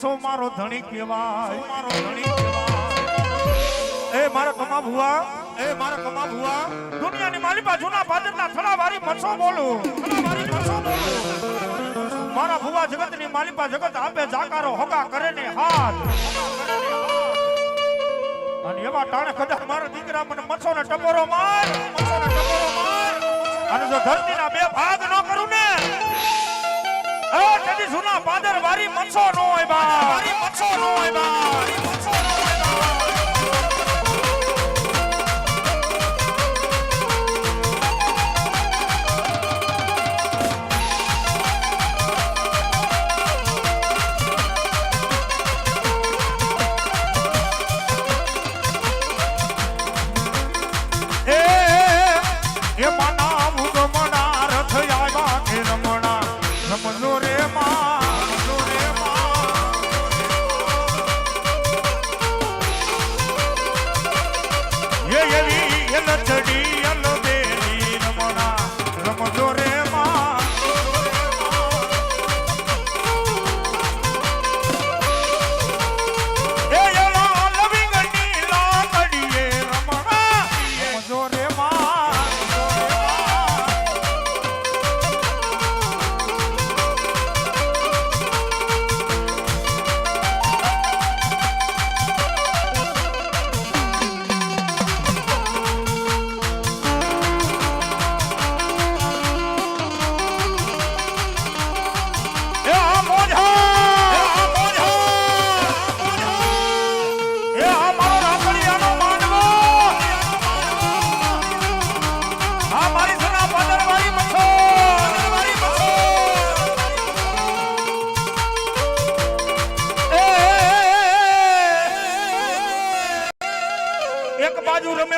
સો મારો ધણી કહેવાય. મારો ધણી કહેવાય એ મારા કમા ભુવા, એ મારા કમા ભુવા. દુનિયાની માલિપા જૂના પાદરના થડાવારી મચ્છો બોલું. થડાવારી મસો બોલું. મારા ભુવા જગતની માલિપા જગત આપે જાકારો હોકા કરે ને હાથ. અને એવા ટાણે કદાચ મારા દીકરા મને મસો ને ટપોરો માર મસો ને ટપોરો માર. અને જો ધરતીના બે ભાગ ન કરું ને સુના પાદર વારી મનસો નો હોય બા વારી મનસો નો હોય બા એવી એ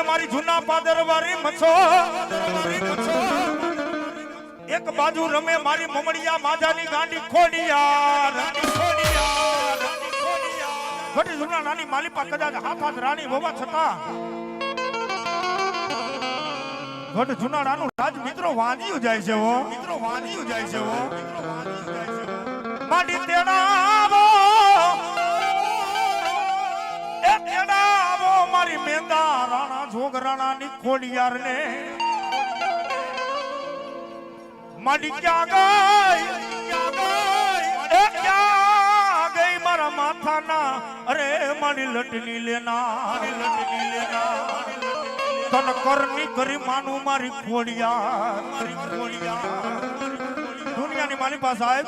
મારી જૂના પાદરવાળી મચ્છો. એક બાજુ રમે મારી મમડિયા માજાની ગાંડી ખોડિયાર. ઘટી જૂના નાની માલિપા કદાચ હાથ હાથ રાણી હોવા છતાં. ઘટ જૂના નાનું રાજ મિત્રો વાંધ્યું જાય છે હો. મિત્રો વાંધ્યું જાય છે માડી તેડાવો રાણા ની ખોડિયાર ને માડી ક્યાં ગઈ મારા માથાના? અરે મારી લટની લેના. લટની લેના તન કરની કરી માનું મારી મારી ખોડિયાર. દુનિયાની માલિપા સાહેબ,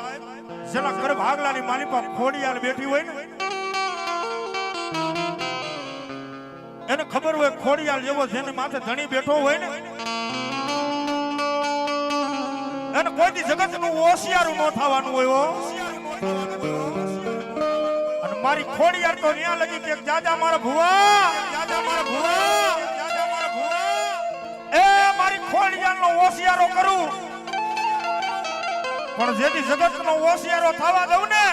જેના ઘર ભાગલાની માલિપા ખોડિયાર બેઠી હોય ને એને ખબર હોય ખોડિયાલ જેવો જેની માથે ધણી બેઠો હોય ને. એને કોઈ જગતનું હોશિયારું ન થવાનું હોય અને મારી ખોડિયાર તો ન્યા લગી કે જાજા મારા ભુવા જાજા મારા ભુવા. એ મારી ખોડિયાર નો હોશિયારો કરું. પણ જેથી જગત નો હોશિયારો થવા દઉં ને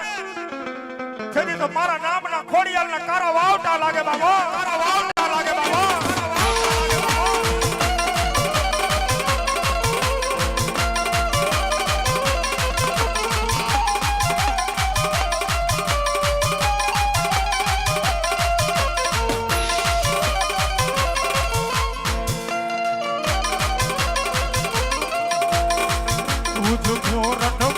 તેથી તો મારા નામના ખોડિયાર ના કારા વાવટા લાગે બાબા. કારા વાવટા લાગે બાબા તુજકો રથ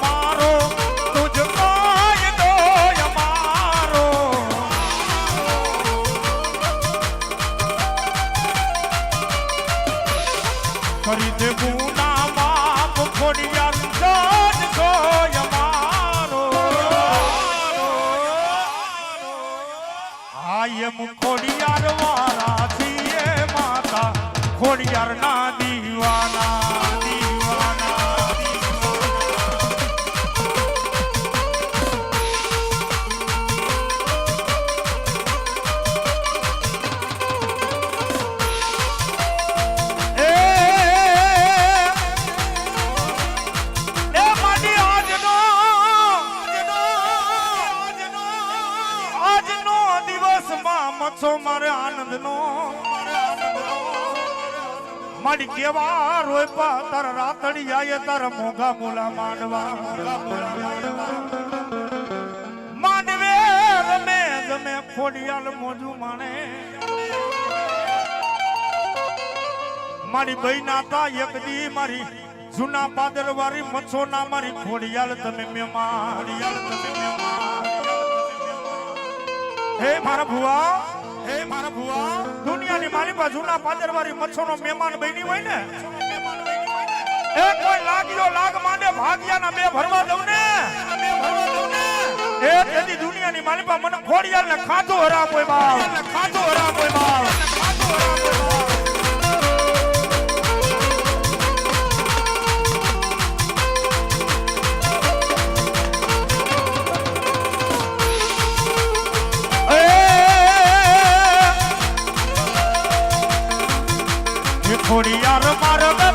તાર રાતડી આયે તાર મોગા મોલા માંડવા માંડવે. ખોડિયાલ મોજું માણે. મારી બહેના તા એક દી મારી જૂના પાદર વાળી મચ્છો ના મારી ખોડિયાલ તમે મહેમાન ખોડિયાલ તમે મહેમાન હે મારા ભુવા હે મારા ભુવા. દુનિયાની મારી બાજુના જૂના પાદર વાળી મચ્છો નો મહેમાન બની હોય ને એ કોઈ લાગ્યો લાગ માંડે, ભાગ્યાના બે ભરવા દઉં ને. બે ભરવા દઉં ને એ તેથી દુનિયાની મારી પાસે મને ખોડિયાલ ને ખાધો હરામ હોય બાપ. ખાધો હરામ હોય બાપ ખાધો હોય બાપ એ ખોડિયાર મારો ને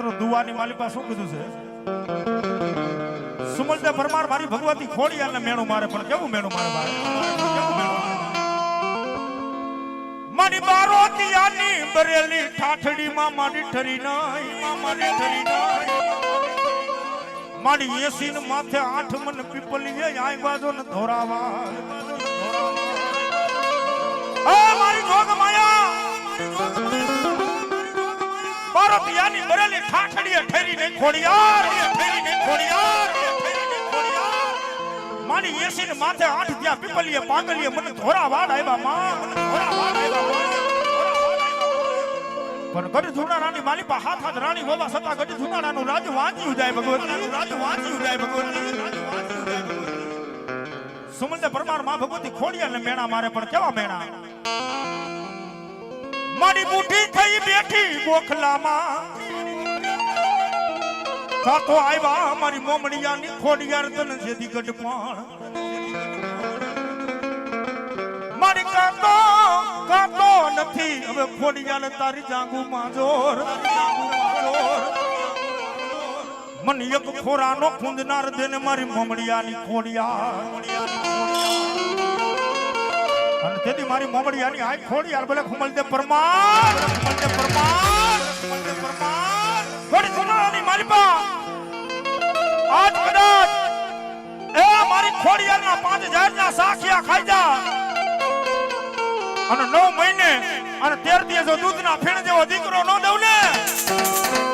મિત્રો દુવાની માલિકા શું કીધું છે? સુમલદે પરમાર મારી ભગવતી ખોડિયાલ અને મેણું મારે, પણ કેવું મેણું મારે મારે? કેવું મેણું મારે? મારી બારોતિયાની બરેલી મારી ઠરી માં મારી ઠરી નાઈ. મારી એસી ને માથે આઠ મન પીપલી એ આઈ બાજો ને ધોરાવા. આ મારી જોગ માયા બારોતિયાની બરેલી ઠાઠડીએ ઠેરી ને ખોડિયાર ઠેરી ને ખોડિયાર ને મારી એસી ને માથે આઠ ત્યાં પીપલીએ, પાંગલીએ, મને ધોરા વાડ આવ્યા માં, મને ધોરા વાડ આવ્યા માં. પણ ગઢ જુનારાની માલી પા હાથ હાથ રાણી હોવા છતાં ગઢ જુનારાનું રાજ વાંચ્યું જાય ભગવતી રાજ વાંચ્યું જાય ભગવતી. સુમંદે પરમારમાં ભગવતી ખોડિયાને મેણા મારે, પણ કેવા મેણા મારી મુઠ્ઠી થઈ બેઠી ગોખલામાં. કાતો આવ્યા મારી મોમડિયાની ખોડિયાર તને જેથી પણ મારી કાતો કાતો નથી, હવે ખોડિયાર તારી જાગુ માજોર મન એક ખોરાનો ખૂંદનાર દેને મારી મોમડિયાની ખોડિયાર અને તેથી મારી મોમડિયાની આય ખોડિયાર ભલે ખુમલ દે પરમાર ખુમલ દે પરમાર ખુમલ દે પરમાર. ઘડી સુનાની મારી પા આજ કદાચ એ મારી ખોડિયારના પાંચ હજારના સાખિયા ખાઈ જા અને નવ મહિને અને તેર દિવસ દૂધના ફીણ જેવો દીકરો ન દઉં ને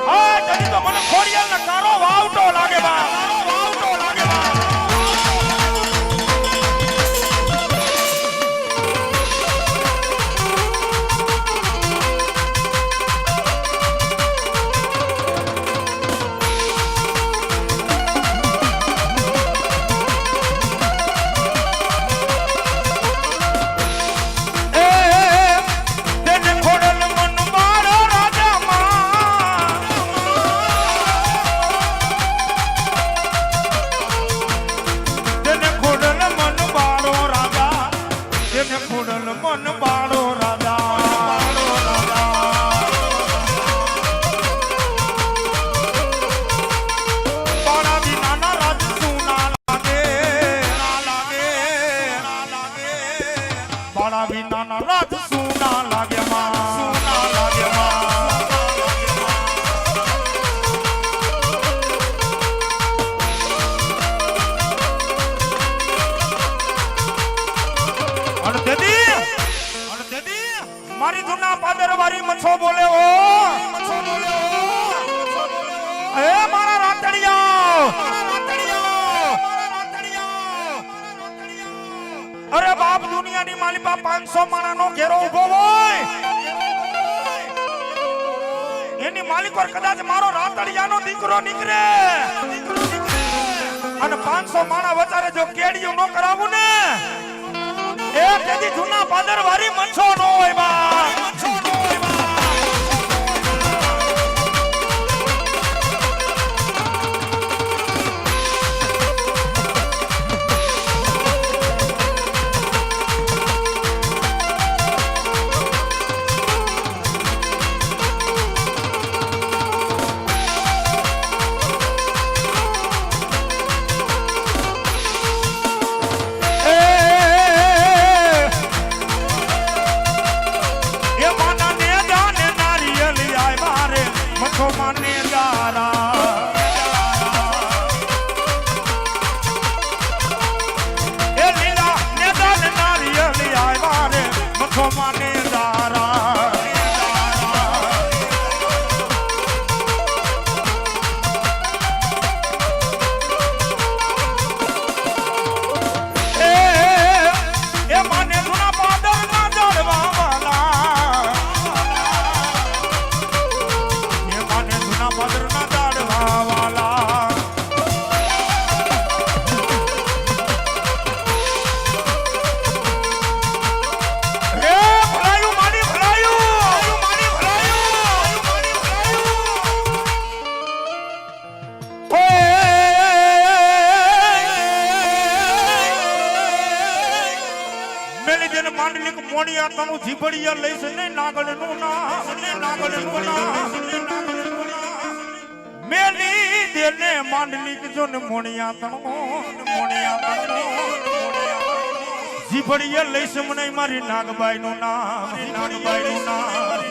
હા જડી તો મને ખોડિયાલને કારો વાવટો લાગે બા મારી ધૂના પાદર વારી મચ્છો બોલે ઓ મચ્છો બોલે ઓ એ મારા રાતડિયા. અરે બાપ, દુનિયાની માલી બાપ પાંચસો માણાનો ઘેરો ઊભો હોય. એની માલિક કદાચ મારો રાતડિયાનો દીકરો નીકળે. અને પાંચસો માણા વચારે જો કેડિયું ન કરાવું ને. એ તેથી જૂના પાદર વારી મચ્છો નો મઠો માને મેલી જેને માંડલિક મોડિયા તણું જીભડિયા લઈશ ને નાગળનું ના ને નાગલનું નામ. મેલી દેને માંડલિક જો ને મોડિયા મોણિયા મોણિયા તણો. જીભડિયા લઈશ મને મારી નાગબાઈ નું નામ નાગબાઈ નું નામ.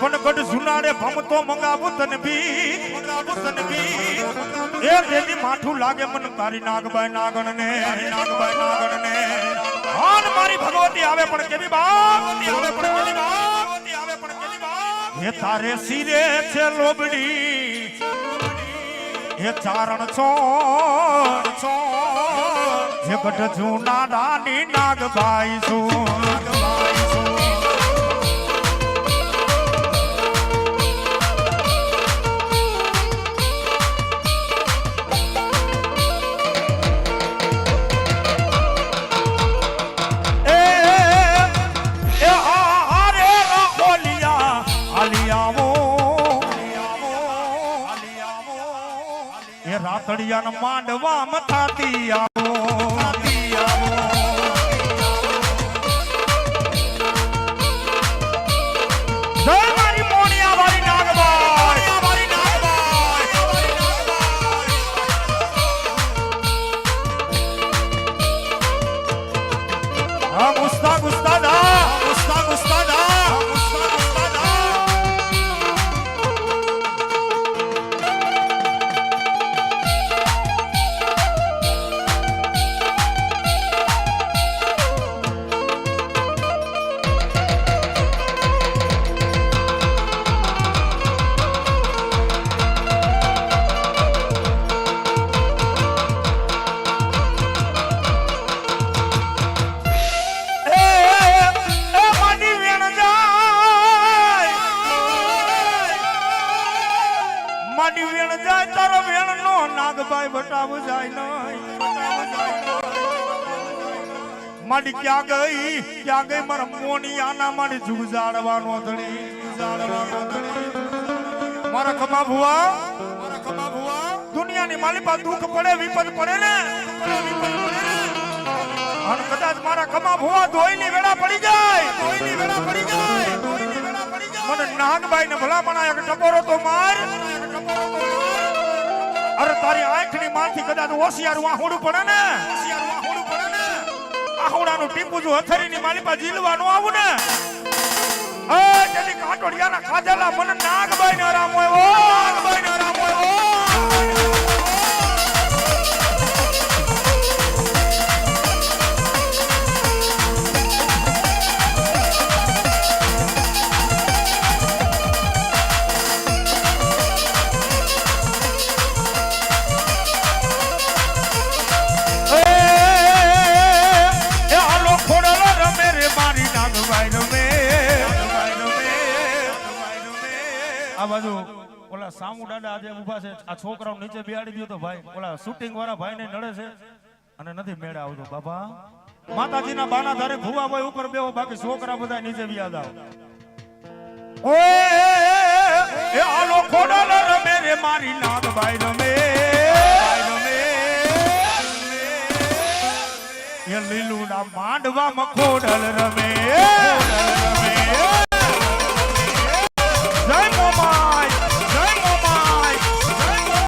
પણ ગઢ સુનાડે ભમતો મંગાવું તને બી મંગાવું તને બી એ દેદી માઠું લાગે મન તારી નાગબાઈ નાગણ ને નાગબાઈ નાગણ મારી ભગવતી આવે પણ કેવી બાપ? આવે પણ કેવી બાપ? આવે પણ કેવી બાપ? હે તારે સિરે છે લોબડી. હે ચારણ છો છો જે ગઢ જૂના રાની નાગભાઈ છું નાગભાઈ છું. એ રાતડિયાના માંડવા મથાતી આવો. આવો નાગભાઈ જાય માડી ક્યાં ગઈ? ક્યાં ગઈ? મારા મોની આના માડી જુગ જાડવાનો ધણી જુગજાડવાનો ધણી. મારા ખમા ભુવા? મારા ખમા ભુવા? દુનિયાની માલિપા દુઃખ પડે, વિપદ પડે ને? અને કદાચ મારા ખમા ભુવા ધોઈની વેળા પડી જાય. ધોઈની વેળા પડી જાય. ધોઈની વેળા પડી જાય. મને નાગબાઈ ને ભલામણા એક ટપોરો તો માર. અરે તારી આંખની માંથી કદાચ હોશિયાર વાહોડું પડે ને? હોશિયાર વાહોડું પડે ને આહોડાનું ટીપું જો માલી માલિપા જીલવાનું આવું ને? એ તેની કાટોડિયાના ખાધેલા મને નાગભાઈ ને આરામ હોય ઓ નાગબાઈ ને આરામ હોય આ છોકરાઓ નીચે બેહાડી દો ભાઈ ઓલા શૂટિંગ વાળા ભાઈ ને નડે છે. અને નથી મેળે આવતો. બાબા માતાજીના બાના ધારે ભૂવા ભાઈ ઉપર બેહો બાકી છોકરા બધા નીચે વ્યાદ આવ. રમે મારી નાદ ભાઈ રમે. એ લીલુડા માંડવામાં રમે. રમે. જય મોમા.